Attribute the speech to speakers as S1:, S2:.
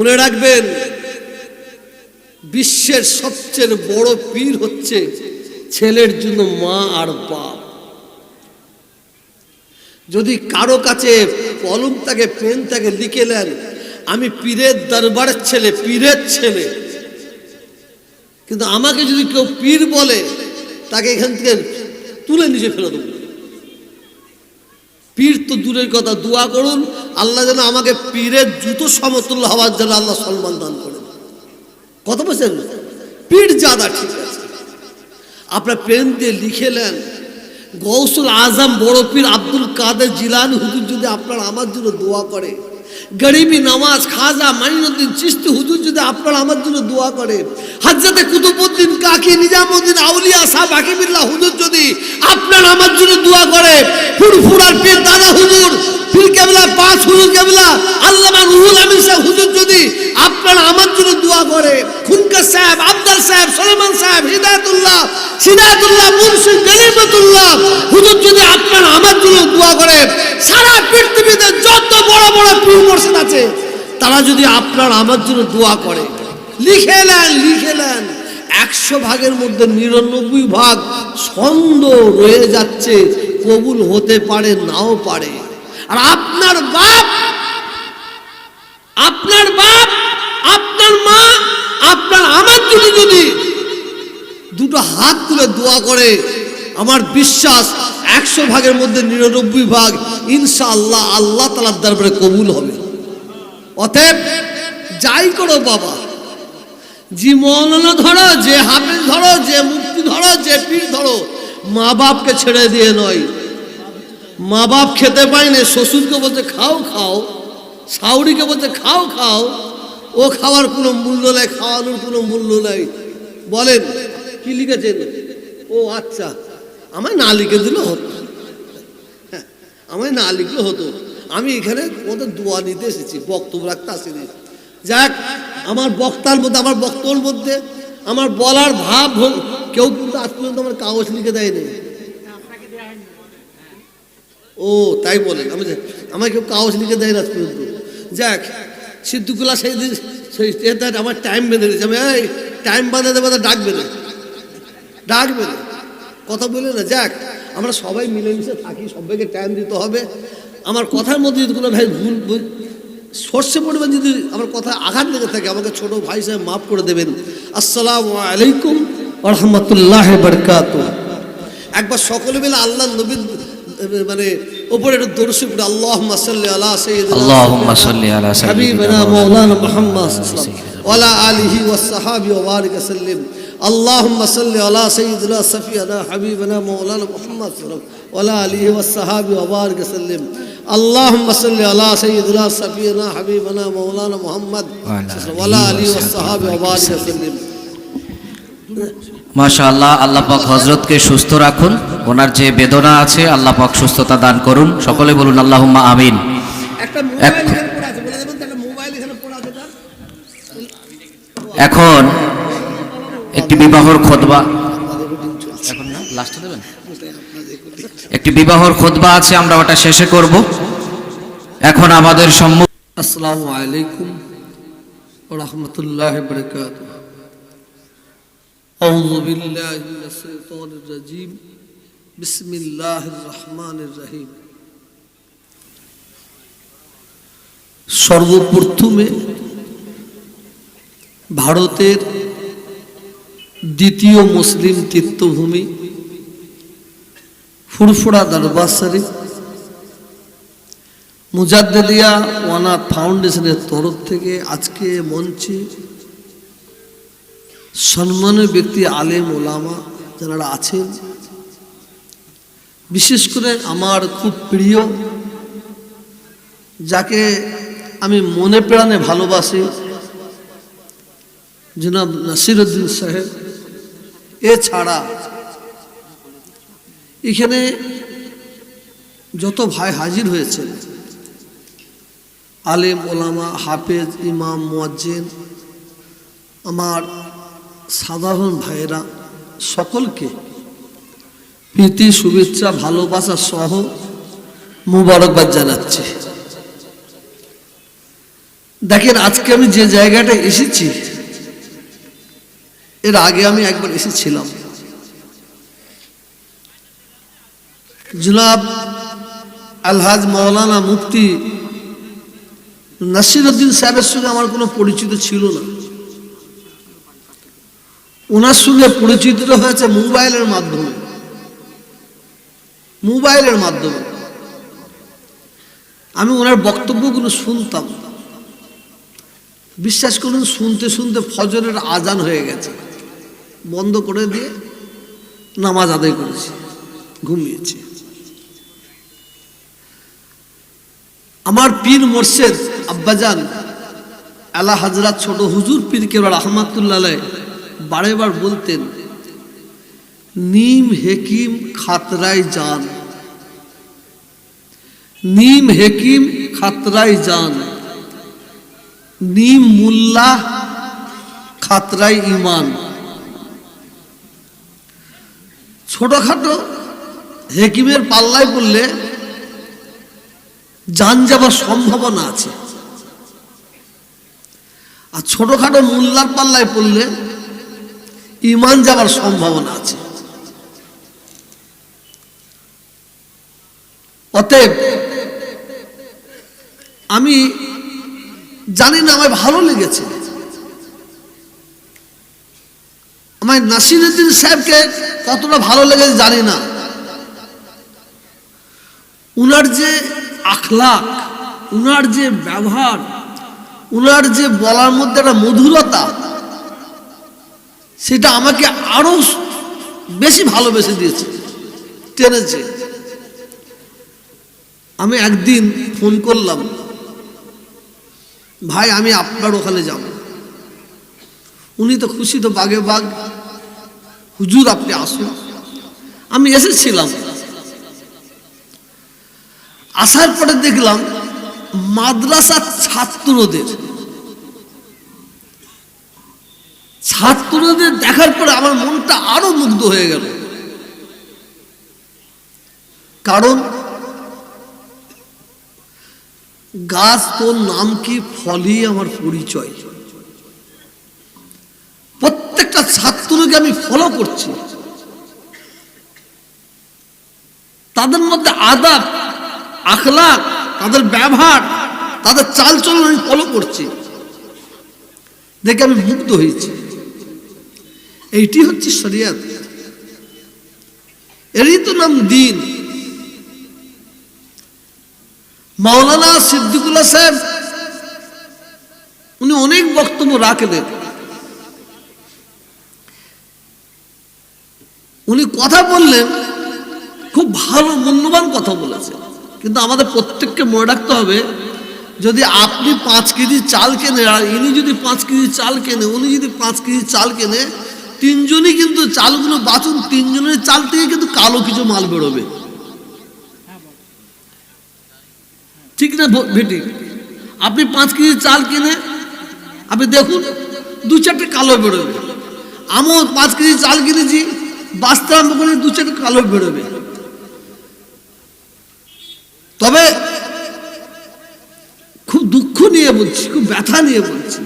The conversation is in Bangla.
S1: মনে রাখবেন, বিশ্বের সবচেয়ে বড় পীর হচ্ছে ছেলের জন্য মা আর বাপ। যদি কারও কাছে কলম থাকে পেন থাকে লিখে নেন, আমি পীরের দরবারের ছেলে, পীরের ছেলে। কিন্তু আমাকে যদি কেউ পীর বলে, তাকে এখান থেকে তুলে নিজে ফেলে দেবো। পীর তো দূরের কথা, দোয়া করুন, আল্লাহ যেন আমাকে পীরের জুতো সমতুল্য হওয়ার জন্য আল্লাহ সম্মান দান করেন। কত বলছেন পীর জাদা ঠিক আছে। আপনার পেন দিয়ে লিখেলেন গৌসুল আজম বড় পীর আব্দুল কাদের জিলান হুজুর যদি আপনার আমার জন্য দোয়া করে গরিবী নামাজ, খাজা মাইনুদ্দিন চিস্তি হুজুর যদি আপনারা আমার জন্য দোয়া করে হাজরাতে কুতুবুদ্দিন কাকি নিজামুদ্দিন আউলিয়া সাহ আকিবুল্লাহ হুজুর যদি আপনারা আমার জন্য দোয়া করে ফুরফুরার পীর দাদা হুজুর পীর কেবলা, পাঁচ হুজুর কেবলা। আল্লামা রুহুল আমিন সাহেব, হুজুর যদি আপনার আমার জন্য দোয়া করে, খুনকার সাহেব আফদাল সাহেব, সলেমান সাহেব, হিদায়তুল্লাহ সিদায়তুল্লাহ মুন্সি গরিবতুল্লাহ হুজুর যদি আপনার আমার জন্য দোয়া করে, সারা পৃথিবীতে যত বড় বড় পীর মুর্শিদ আছে, তারা যদি আপনার আমার জন্য দোয়া করে, লিখে নেন লিখে নেন। একশো ভাগের মধ্যে নিরানব্বই ভাগ ছন্দ রয়ে যাচ্ছে, কবুল হতে পারে, নাও পারে। আর আপনার বাপ আপনার বাপ, আপনার মা, আপনার আমার জন্য যদি দুটো হাত তুলে দোয়া করে, আমার বিশ্বাস একশো ভাগের মধ্যে নিরানব্বই ভাগ ইনশাআল্লাহ আল্লাহ তালার দরবারে কবুল হবে। অতএব যাই করো বাবা। যে মৌলানা ধরো, যে হাফেজ ধরো, যে মুক্তি ধরো, যে পীর ধরো মা বাপকে ছেড়ে দিয়ে নয়। মা বাপ খেতে পায় না, শ্বশুরকে বলছে, খাও খাও। শাউরিকে বলছে, খাও খাও। ও খাওয়ার কোনো মূল্য নেই, খাওয়ানোর কোনো মূল্য নেই। বলেন, কি লিখেছেন? ও আচ্ছা আমায় না লিখে দিলে হতো। আমায় না লিখলে হতো। আমি এখানে ওদের দোয়া নিতে এসেছি, বক্তব্য রাখতে আসিনি। যাক, আমার বক্তার মধ্যে, আমার বক্তব্যের মধ্যে, আমার বলার ভাব কেউ কিন্তু আজ পর্যন্ত আমার কাগজ লিখে দেয়নি। ও, তাই বলে। আমি আমাকে কেউ কাগজ লিখে দেয় না পর্যন্ত যাক সিদ্ধুকুলা সেই দিন সেই আমার টাইম বেঁধে দিয়েছে। আমি, এই টাইম বাঁধাতে বাঁধা ডাকবে না। ডাকবে না। কথা বলে না। যাক, আমরা সবাই মিলেমিশে থাকি, সবাইকে টাইম দিতে হবে। আমার কথার মধ্যে যদি কোনো ভাই ভুল ভুল সর্ষে পরিমাণ যদি আমার কথা আঘাত লেগে থাকে, আমাকে ছোট ভাই সাহেব মাফ করে দেবেন। আসসালামু আলাইকুম রহমতুল্লাহ বরকাত একবার সকলে মিলে আল্লাহ নবীন মানে ওপরে একটু দর্শি করে আল্লাহ মাসাল্লি আলা সৈয়দনা
S2: اللهم صل على
S1: حبيبنا
S2: سيدنا
S1: مولانا محمد صلى الله عليه وسلم وعلى آله والصحابة وبارك وسلم اللهم صل على سيدنا سفينا حبيبنا مولانا محمد صلى الله عليه وسلم وعلى آله والصحابة وبارك وسلم اللهم صل على سيدنا سفينا حبيبنا مولانا محمد
S2: وعلى
S1: صلى الله عليه وسلم وعلى آله والصحابة وبارك وسلم
S2: মাশাআল্লাহ আল্লাহ পাক হজরতকে সুস্থ রাখুন ওনার যে বেদনা আছে আল্লাহ পাক সুস্থতা দান করুন। সকলে বলুন আল্লাহুম্মা আমিন।
S1: একটা মোবাইল এখানে পড়ে আছে বলে দেবেন তো একটা মোবাইল এখানে পড়ে আছে তার।
S2: এখন একটি বিবাহর খোদবা এখন না? লাস্টে দেবেন? একটি বিবাহর খোদবা আছে আমরা ওটা শেষে করব। এখন আমাদের সম্মুখ
S1: আসসালামু আলাইকুম রহমতুল্লাহ বরকাত أعوذ بالله من الشيطان الرجيم بسم الله الرحمن الرحيم সর্বপ্রথমে ভারতের দ্বিতীয় মুসলিম তীর্থভূমি ফুরফুরা দরবার শরীফ মুজাদ্দিয়া ওয়ানা ফাউন্ডেশনের তরফ থেকে আজকে মঞ্চে সম্মানীয় ব্যক্তি আলেম ওলামা যারা আছেন। বিশেষ করে আমার খুব প্রিয়, যাকে আমি মনে প্রাণে ভালোবাসি, জনাব নাসিরুদ্দিন সাহেব। এছাড়া এখানে যত ভাই হাজির হয়েছেন, আলেম ওলামা, হাফেজ, ইমাম, মুয়াজ্জিন, আমার সাধারণ ভাইয়েরা, সকলকে প্রীতি, শুভেচ্ছা, ভালোবাসা সহ মুবারকবাদ জানাচ্ছি। দেখেন, আজকে আমি যে জায়গাটা এসেছি, এর আগে আমি একবার এসেছিলাম। জুনাব আলহাজ মৌলানা মুফতি নাসিরুদ্দিন সাহেবের সঙ্গে আমার কোনো পরিচিত ছিল না। ওনার সঙ্গে পরিচিত হয়েছে মোবাইলের মাধ্যমে। মোবাইলের মাধ্যমে। আমি ওনার বক্তব্যগুলো শুনতাম। বিশ্বাস করুন, শুনতে শুনতে ফজরের আজান হয়ে গেছে। বন্ধ করে দিয়ে নামাজ আদায় করেছি, ঘুমিয়েছি। আমার পীর মোর্শেদ আব্বাজান, আলা হাজরাত ছোট হুজুর পীর কেবল রহমাতুল্লাহ বারে বার বলতেন, নিম হেকিম খাতরাই যান। নিম হেকিম খাতরাই যান। নিম মুল্লা খাতরাই ইমান ছোটখাটো হেকিমের পাল্লায় পড়লে যান যাবার সম্ভাবনা আছে। আর ছোটখাটো মোল্লার পাল্লায় পড়লে ইমান যাবার সম্ভাবনা আছে। অতএব আমি জানি না আমার ভালো লেগেছে। আমার নাসিরুদ্দিন সাহেবকে কতটা ভালো লেগেছে জানি না। উনার যে আখলাক উনার যে ব্যবহার, উনার যে বলার মধ্যে একটা মধুরতা সেটা আমাকে আরও বেশি ভালোবেসে দিয়েছে, টেনেছে। আমি একদিন ফোন করলাম, ভাই, আমি আপনার ওখানে যাব। উনি তো খুশি তো বাগে বাগ, হুজুর, আপনি আসুন। আমি এসেছিলাম। আসার পরে দেখলাম মাদ্রাসার ছাত্রদের ছাত্রদের দেখার পরে আমার মনটা আরও মুগ্ধ হয়ে গেল। কারণ গাছ তোর নাম কি ফলই আমার পরিচয়। প্রত্যেকটা ছাত্রকে আমি ফলো করছি। তাদের মধ্যে আদাব আখলাক তাদের ব্যবহার, তাদের চালচলন আমি ফলো করছি। দেখে আমি মুগ্ধ হয়েছি। এইটি হচ্ছে শরিয়াত। এরই তো নাম দিন। মাওলানা সিদ্দিকুল্লাহ সাহেব, উনি অনেক বক্তব্য রাখলেন। উনি কথা বললেন, খুব ভালো, মূল্যবান কথা বলেছেন। কিন্তু আমাদের প্রত্যেককে মনে রাখতে হবে, যদি আপনি পাঁচ কেজি চাল কেনে আর ইনি যদি পাঁচ কেজি চাল কেনে উনি যদি পাঁচ কেজি চাল কেনে তিনজনই কিন্তু চালগুলো বাঁচুন, তিনজনের চাল থেকে কিন্তু কালো কিছু মাল বেরোবে। ঠিক না ভেটি? আপনি পাঁচ কেজি চাল কিনে, আপনি দেখুন, দু চারটে কালো বেরোবে। আমিও পাঁচ কেজি চাল কিনেছি, বাঁচতে আরম্ভ করে দু চারটে কালো বেরোবে। তবে খুব দুঃখ নিয়ে বলছি, খুব ব্যথা নিয়ে বলছি।